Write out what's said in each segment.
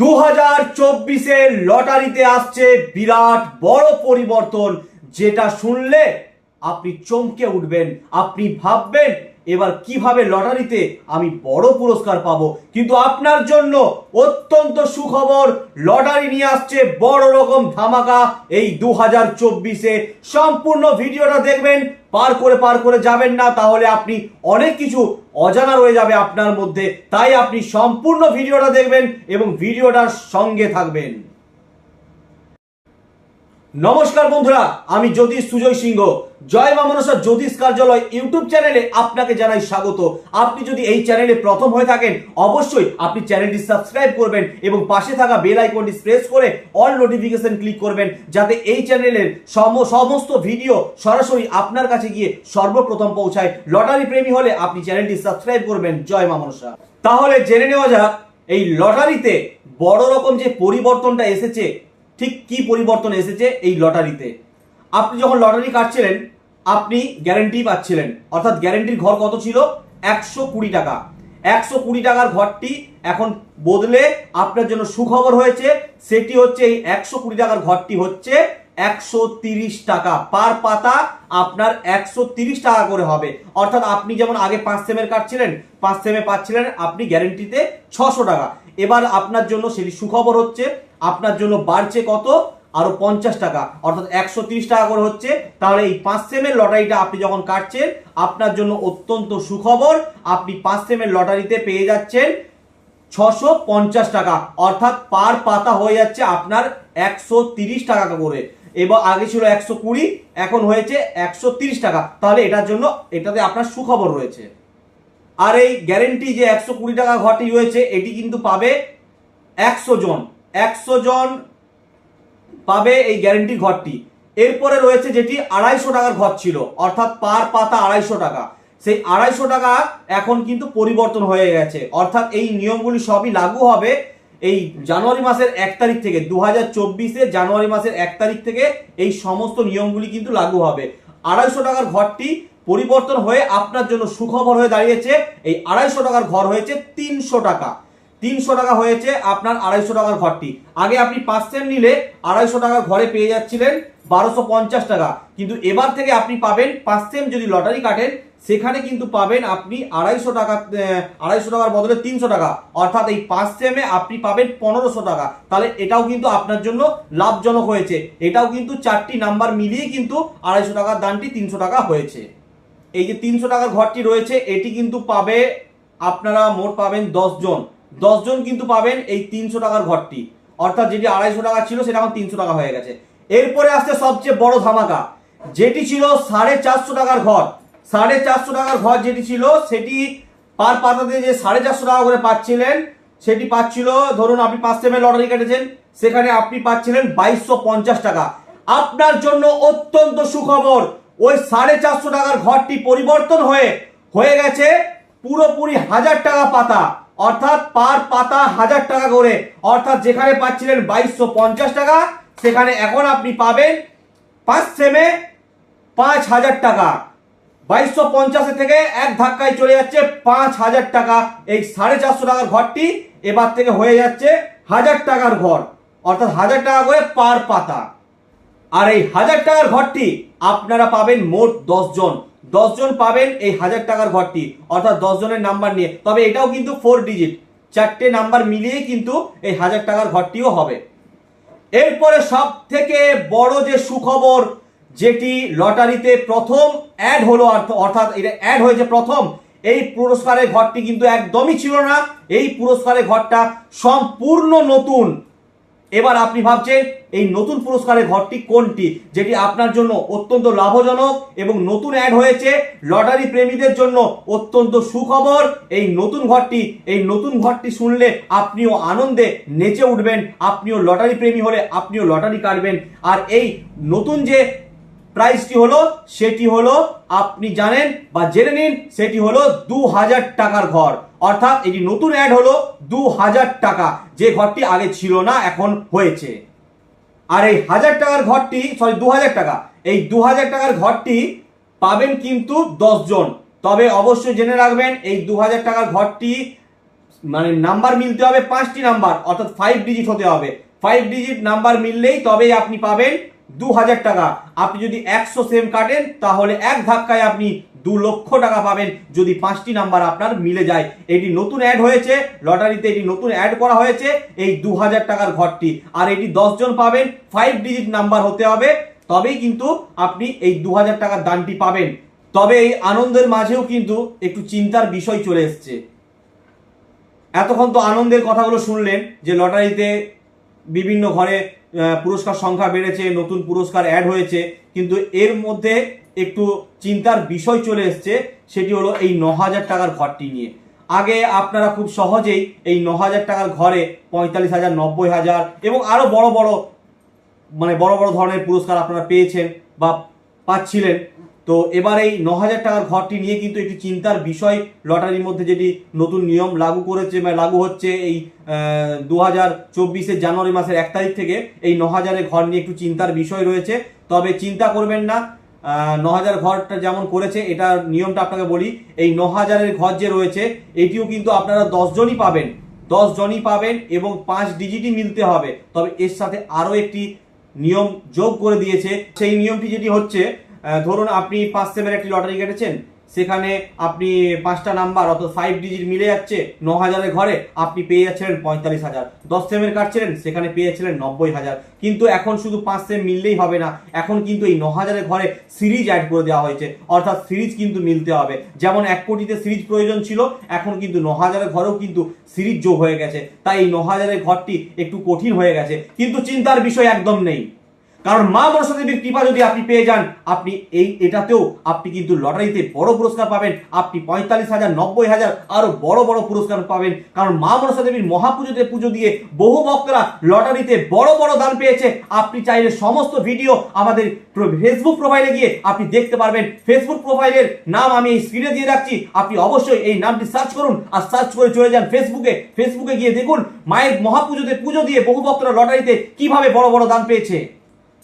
দু হাজার চব্বিশের লটারিতে আসছে বিরাট বড় পরিবর্তন, যেটা শুনলে আপনি চমকে উঠবেন, আপনি ভাববেন এবার কীভাবে লটারিতে আমি বড় পুরস্কার পাবো? কিন্তু আপনার জন্য অত্যন্ত সুখবর, লটারি নিয়ে আসছে বড় রকম ধামাকা এই দু হাজার চব্বিশে। সম্পূর্ণ ভিডিওটা দেখবেন, পার করে পার করে যাবেন না, তাহলে আপনি অনেক কিছু অজানা রয়ে যাবে আপনার মধ্যে। তাই আপনি সম্পূর্ণ ভিডিওটা দেখবেন এবং ভিডিওটার সঙ্গে থাকবেন। নমস্কার বন্ধুরা, আমি জ্যোতিষ সুজয় সিংহ। জয় মা মনসা জ্যোতিষ কার্যালয় ইউটিউব চ্যানেলে আপনাকে জানাই স্বাগত। আপনি যদি এই চ্যানেলে প্রথম হয়ে থাকেন, অবশ্যই আপনি চ্যানেলটি সাবস্ক্রাইব করবেন এবং পাশে থাকা বেল আইকনটি প্রেস করে অল নোটিফিকেশন ক্লিক করবেন, যাতে এই চ্যানেলের সম- সমস্ত ভিডিও সরাসরি আপনার কাছে গিয়ে সর্বপ্রথম পৌঁছায়। লটারি প্রেমী হলে আপনি চ্যানেলটি সাবস্ক্রাইব করবেন। জয় মা মনসা। তাহলে জেনে নেওয়া যাক, এই লটারিতে বড় রকম যে পরিবর্তনটা এসেছে ঠিক কি পরিবর্তন এসেছে এই লটারিতে? আপনি যখন লটারি কাটছিলেন, আপনি গ্যারেন্টি পাচ্ছিলেন। অর্থাৎ গ্যারেন্টির ঘর কত ছিল? একশো কুড়ি টাকা। একশো কুড়ি টাকার ঘরটি এখন বদলে আপনার জন্য সুখবর হয়েছে। সেটি হচ্ছে এই একশো কুড়ি টাকার ঘরটি হচ্ছে একশো তিরিশ টাকা। পার পাতা আপনার একশো তিরিশ টাকা করে হবে। অর্থাৎ আপনি যেমন আগে পাঁচ সেমের কাটছিলেন, পাঁচ সেমে পাচ্ছিলেন, আপনি গ্যারেন্টিতে ছশো টাকা। এবার আপনার জন্য সেটি সুখবর হচ্ছে আপনার জন্য বাড়ছে কত? আরও পঞ্চাশ টাকা। অর্থাৎ একশো টাকা করে হচ্ছে। তাহলে এই পাঁচ সেমের লটারিটা আপনি যখন কাটছেন, আপনার জন্য অত্যন্ত সুখবর, আপনি পাঁচ সেমের লটারিতে পেয়ে যাচ্ছেন ছশো পঞ্চাশ টাকা। অর্থাৎ পার পাতা হয়ে যাচ্ছে আপনার একশো তিরিশ টাকা করে। এবার আগে ছিল একশো কুড়ি, এখন হয়েছে একশো তিরিশ টাকা। তাহলে এটার জন্য এটাতে আপনার সুখবর রয়েছে। আর এই গ্যারেন্টি যে একশো কুড়ি টাকা ঘরটি রয়েছে, এটি কিন্তু পাবে একশো জন। একশো জন পাবে এই গ্যারেন্টি ঘরটি। এরপরে রয়েছে যেটি আড়াইশো টাকার ঘর ছিল, অর্থাৎ পার পাতা আড়াইশো টাকা। সেই আড়াইশো টাকা এখন কিন্তু পরিবর্তন হয়ে গেছে। অর্থাৎ এই নিয়মগুলি সবই লাগু হবে এই জানুয়ারি মাসের এক তারিখ থেকে দু হাজার জানুয়ারি মাসের এক তারিখ থেকে এই সমস্ত নিয়মগুলি কিন্তু লাগু হবে। আড়াইশো টাকার ঘরটি পরিবর্তন হয়ে আপনার জন্য সুখবর হয়ে দাঁড়িয়েছে। এই আড়াইশো টাকার ঘর হয়েছে তিনশো টাকা। তিনশো টাকা হয়েছে আপনার আড়াইশো টাকার ঘরটি। আগে আপনি পাঁচ সেম নিলে আড়াইশো টাকার ঘরে পেয়ে যাচ্ছিলেন বারোশো পঞ্চাশ টাকা। কিন্তু এবার থেকে আপনি পাবেন পাঁচ সেম যদি লটারি কাটেন, সেখানে কিন্তু পাবেন আপনি আড়াইশো টাকা আড়াইশো টাকার বদলে তিনশো টাকা। অর্থাৎ এই পাঁচ সেমে আপনি পাবেন পনেরোশো টাকা। তাহলে এটাও কিন্তু আপনার জন্য লাভজনক হয়েছে। এটাও কিন্তু চারটি নাম্বার মিলিয়ে কিন্তু আড়াইশো টাকার দামটি তিনশো টাকা হয়েছে। এই যে তিনশো টাকার ঘরটি রয়েছে, এটি কিন্তু পাবে, আপনারা মোট পাবেন দশ জন। দশ জন কিন্তু পাবেন এই তিনশো টাকার ঘরটি। অর্থাৎ যেটি আড়াইশো টাকা ছিল, সেটা এখন তিনশো টাকা হয়ে গেছে। এরপরে আসছে সবচেয়ে বড় ধামাকা। যেটি ছিল সাড়ে চারশো টাকার ঘর। সাড়ে চারশো টাকার ঘর যেটি ছিল, সেটি পার পাতাতে যে সাড়ে চারশো টাকা করে পাচ্ছিলেন, সেটি পাচ্ছিল, ধরুন আপনি পাঁচ সেমের লটারি কেটেছেন, সেখানে আপনি পাচ্ছিলেন বাইশশো পঞ্চাশ টাকা। আপনার জন্য অত্যন্ত সুখবর, ওই সাড়ে চারশো টাকার ঘরটি পরিবর্তন হয়ে হয়ে গেছে পুরোপুরি হাজার টাকা পাতা। অর্থাৎ পার পাতা হাজার টাকা করে। অর্থাৎ যেখানে পাচ্ছিলেন বাইশশো পঞ্চাশ টাকা, সেখানে এখন আপনি পাবেন পাঁচ সেমে পাঁচ হাজার টাকা। বাইশশো পঞ্চাশে থেকে এক ধাক্কায় চলে যাচ্ছে পাঁচ হাজার টাকা। এই সাড়ে চারশো টাকার ঘরটি এবার থেকে হয়ে যাচ্ছে হাজার টাকার ঘর। অর্থাৎ হাজার টাকা করে পার পাতা। আর এই হাজার টাকার ঘরটি আপনারা পাবেন মোট দশ জন দশ জন পাবেন এই হাজার টাকার ঘরটি, অর্থাৎ দশ জনের নাম্বার নিয়ে। তবে এটাও কিন্তু ফোর ডিজিট চারটে নাম্বার মিলিয়ে কিন্তু এই হাজার টাকার ঘরটিও হবে। এরপরে সব থেকে বড় যে সুখবর, যেটি লটারিতে প্রথম অ্যাড হলো, অর্থ- অর্থাৎ এটা অ্যাড হয়েছে প্রথম, এই পুরস্কারের ঘরটি কিন্তু একদমই ছিল না। এই পুরস্কারের ঘরটা সম্পূর্ণ নতুন। এবার আপনি ভাবছেন, এই নতুন পুরস্কারের ঘরটি কোনটি? যেটি আপনার জন্য অত্যন্ত লাভজনক এবং নতুন অ্যাড হয়েছে, লটারি প্রেমীদের জন্য অত্যন্ত সুখবর। এই নতুন ঘরটি, এই নতুন ঘরটি শুনলে আপনিও আনন্দে নেচে উঠবেন, আপনিও লটারি প্রেমী হলে আপনিও লটারি কাটবেন। আর এই নতুন যে প্রাইসটি হলো, সেটি হলো, আপনি জানেন বা জেনে নিন, সেটি হলো দু হাজার টাকার ঘর। অর্থাৎ এটি নতুন অ্যাড হলো দু হাজার টাকা। যে ঘরটি আগে ছিল না, এখন হয়েছে। আর এই হাজার টাকার ঘরটি সরি দু হাজার টাকা, এই দু হাজার টাকার ঘরটি পাবেন কিন্তু দশ জন তবে অবশ্যই জেনে রাখবেন, এই দু হাজার টাকার ঘরটি মানে নাম্বার মিলতে হবে পাঁচটি নাম্বার অর্থাৎ ফাইভ ডিজিট হতে হবে। ফাইভ ডিজিট নাম্বার মিললেই তবেই আপনি পাবেন দু হাজার টাকা। আপনি যদি একশো সেম কাটেন, তাহলে এক ধাক্কায় আপনি দু লক্ষ টাকা পাবেন যদি পাঁচটি নাম্বার আপনার মিলে যায়। এটি নতুন অ্যাড হয়েছে, লটারিতে এটি নতুন অ্যাড করা হয়েছে, এই দু হাজার টাকার ঘরটি। আর এটি জন পাবেন ফাইভ ডিজিট নাম্বার হতে হবে, তবেই কিন্তু আপনি এই দু হাজার টাকার দানটি পাবেন। তবে এই আনন্দের মাঝেও কিন্তু একটু চিন্তার বিষয় চলে এসছে। এতক্ষণ তো আনন্দের কথাগুলো শুনলেন, যে লটারিতে বিভিন্ন ঘরে পুরস্কার সংখ্যা বেড়েছে, নতুন পুরস্কার অ্যাড হয়েছে, কিন্তু এর মধ্যে একটু চিন্তার বিষয় চলে এসছে, সেটি হলো এই ন হাজার টাকার ঘরটি নিয়ে। আগে আপনারা খুব সহজেই এই ন হাজার টাকার ঘরে পঁয়তাল্লিশ হাজার, নব্বই হাজার এবং আরও বড় বড় মানে বড় বড় ধরনের পুরস্কার আপনারা পেয়েছেন বা পাচ্ছিলেন। তো এবার এই ন হাজার টাকার ঘরটি নিয়ে কিন্তু একটি চিন্তার বিষয়, লটারির মধ্যে যেটি নতুন নিয়ম লাগু করেছে বা লাগু হচ্ছে এই দু হাজার চব্বিশের জানুয়ারি মাসের এক তারিখ থেকে এই ন হাজারের ঘর নিয়ে একটু চিন্তার বিষয় রয়েছে। তবে চিন্তা করবেন না ন হাজার ঘরটা যেমন করেছে, এটা নিয়মটা আপনাকে বলি, এই ন হাজারের ঘর যে রয়েছে, এটিও কিন্তু আপনারা দশজনই পাবেন। দশজনই পাবেন এবং পাঁচ ডিজিটই মিলতে হবে। তবে এর সাথে আরও একটি নিয়ম যোগ করে দিয়েছে। সেই নিয়মটি যেটি হচ্ছে ধরুন আপনি পাঁচ সেমের একটি লটারি কেটেছেন সেখানে আপনি পাঁচটা নাম্বার অর্থাৎ ফাইভ ডিজিট মিলে যাচ্ছে ন হাজারের ঘরে, আপনি পেয়ে যাচ্ছিলেন পঁয়তাল্লিশ হাজার। দশ সেমের কাটছিলেন সেখানে পেয়ে যাচ্ছিলেন নব্বই হাজার। কিন্তু এখন শুধু পাঁচ সেম মিললেই হবে না, এখন কিন্তু এই ন হাজারের ঘরে সিরিজ অ্যাড করে দেওয়া হয়েছে। অর্থাৎ সিরিজ কিন্তু মিলতে হবে। যেমন এক কোটিতে সিরিজ প্রয়োজন ছিল, এখন কিন্তু ন হাজারের ঘরেও কিন্তু সিরিজ যোগ হয়ে গেছে। তাই এই ন হাজারের ঘরটি একটু কঠিন হয়ে গেছে। কিন্তু চিন্তার বিষয় একদম নেই। কারণ মা মনসা দেবীর কৃপা যদি আপনি পেয়ে যান, আপনি এই এটাতেও আপনি কিন্তু লটারিতে বড় পুরস্কার পাবেন, আপনি পঁয়তাল্লিশ হাজার, নব্বই হাজার আরও বড় বড় পুরস্কার পাবেন। কারণ মা মনসা দেবীর মহাপুজোতে পুজো দিয়ে বহু ভক্তরা লটারিতে বড় বড় দান পেয়েছে। আপনি চাইলে সমস্ত ভিডিও আমাদের ফেসবুক প্রোফাইলে গিয়ে আপনি দেখতে পারবেন। ফেসবুক প্রোফাইলের নাম আমি এই স্ক্রিনে দিয়ে রাখছি। আপনি অবশ্যই এই নামটি সার্চ করুন আর সার্চ করে চলে যান ফেসবুকে ফেসবুকে গিয়ে দেখুন মায়ের মহাপুজোতে পুজো দিয়ে বহু ভক্তরা লটারিতে কীভাবে বড় বড় দান পেয়েছে।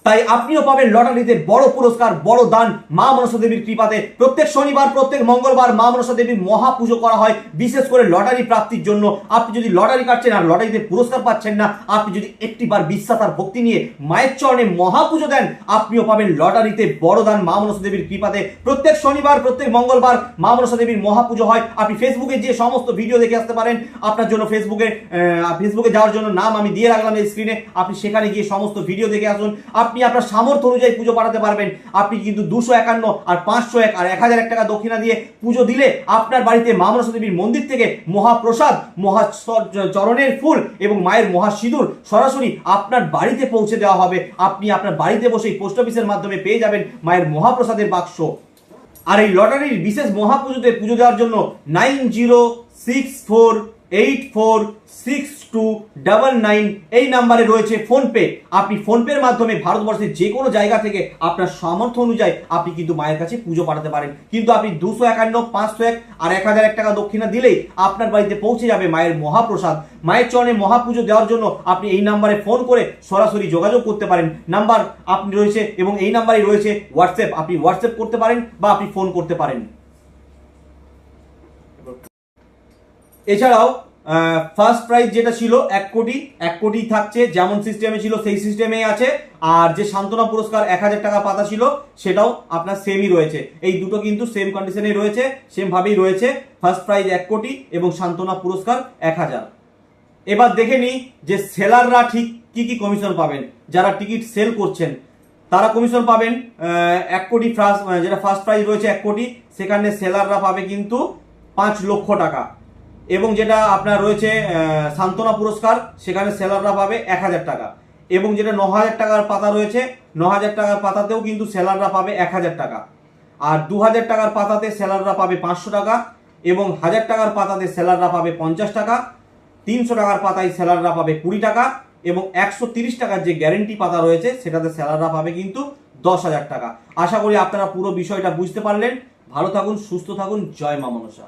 তাই আপনিও পাবেন লটারিতে বড় পুরস্কার, বড় দান মা মনসা দেবীর কৃপাতে। প্রত্যেক শনিবার, প্রত্যেক মঙ্গলবার মা মনসা দেবীর মহাপুজো করা হয়, বিশেষ করে লটারি প্রাপ্তির জন্য। আপনি যদি লটারি কাটছেন আর লটারিতে পুরস্কার পাচ্ছেন না, আপনি যদি একটিবার বিশ্বাস আর ভক্তি নিয়ে মায়ের চরণে মহাপুজো দেন, আপনিও পাবেন লটারিতে বড় দান মা মনসা দেবীর কৃপাতে। প্রত্যেক শনিবার, প্রত্যেক মঙ্গলবার মা মনসা দেবীর মহা পুজো হয়। আপনি ফেসবুকে যে সমস্ত ভিডিও দেখে আসতে পারেন, আপনার জন্য ফেসবুকে ফেসবুকে যাওয়ার জন্য নাম আমি দিয়ে রাখলাম এই স্ক্রিনে আপনি সেখানে গিয়ে সমস্ত ভিডিও দেখে আসুন। আপনি আপনার সামর্থ্য অনুযায়ী পুজো পাঠাতে পারবেন। আপনি কিন্তু দুশো একান্ন আর পাঁচশো এক আর এক হাজার এক টাকা দক্ষিণা দিয়ে পুজো দিলে আপনার বাড়িতে মা মনসা দেবীর মন্দির থেকে মহাপ্রসাদ মহা চরণের ফুল এবং মায়ের মহা সিঁদুর সরাসরি আপনার বাড়িতে পৌঁছে দেওয়া হবে। আপনি আপনার বাড়িতে বসেই পোস্ট অফিসের মাধ্যমে পেয়ে যাবেন মায়ের মহাপ্রসাদের বাক্স। আর এই লটারির বিশেষ মহাপুজোতে পুজো দেওয়ার জন্য nine zero six four eight four six two double nine এই নাম্বারে রয়েছে ফোনপে। আপনি ফোনপের মাধ্যমে ভারতবর্ষের যে কোনো জায়গা থেকে আপনার সামর্থ্য অনুযায়ী আপনি কিন্তু মায়ের কাছে পুজো পাঠাতে পারেন। কিন্তু আপনি দুশো একান্ন, পাঁচশো এক আর এক হাজার এক টাকা দক্ষিণা দিলেই আপনার বাড়িতে পৌঁছে যাবে মায়ের মহাপ্রসাদ। মায়ের চরণে মহাপুজো দেওয়ার জন্য আপনি এই নাম্বারে ফোন করে সরাসরি যোগাযোগ করতে পারেন। নাম্বার আপনি রয়েছে এবং এই নাম্বারে রয়েছে হোয়াটসঅ্যাপ। আপনি হোয়াটসঅ্যাপ করতে পারেন বা আপনি ফোন করতে পারেন। এছাড়াও ফার্স্ট প্রাইজ যেটা ছিল, এক কোটি এক কোটি থাকছে, যেমন সিস্টেমে ছিল, সেই সিস্টেমেই আছে। আর যে সান্ত্বনা পুরস্কার এক হাজার টাকা পাতা ছিল, সেটাও আপনার সেমই রয়েছে। এই দুটো কিন্তু সেম কন্ডিশনে রয়েছে সেম ভাবেই রয়েছে। ফার্স্ট প্রাইজ এক কোটি এবং সান্ত্বনা পুরস্কার এক হাজার। এবার দেখে নিই যে সেলাররা ঠিক কি কি কমিশন পাবেন। যারা টিকিট সেল করছেন, তারা কমিশন পাবেন এক কোটি ফার্স্ট যেটা ফার্স্ট প্রাইজ রয়েছে এক কোটি, সেখানে সেলাররা পাবে কিন্তু পাঁচ লক্ষ টাকা। এবং যেটা আপনার রয়েছে সান্ত্বনা পুরস্কার, সেখানে সেলাররা পাবে এক হাজার টাকা। এবং যেটা ন হাজার টাকার পাতা রয়েছে, ন হাজার টাকার পাতাতেও কিন্তু সেলাররা পাবে এক হাজার টাকা। আর দু হাজার টাকার পাতাতে সেলাররা পাবে পাঁচশো টাকা এবং হাজার টাকার পাতাতে সেলাররা পাবে পঞ্চাশ টাকা। তিনশো টাকার পাতায় সেলাররা পাবে কুড়ি টাকা এবং একশো তিরিশ টাকার যে গ্যারেন্টি পাতা রয়েছে, সেটাতে সেলাররা পাবে কিন্তু দশ হাজার টাকা। আশা করি আপনারা পুরো বিষয়টা বুঝতে পারলেন। ভালো থাকুন, সুস্থ থাকুন। জয় মা মনসা।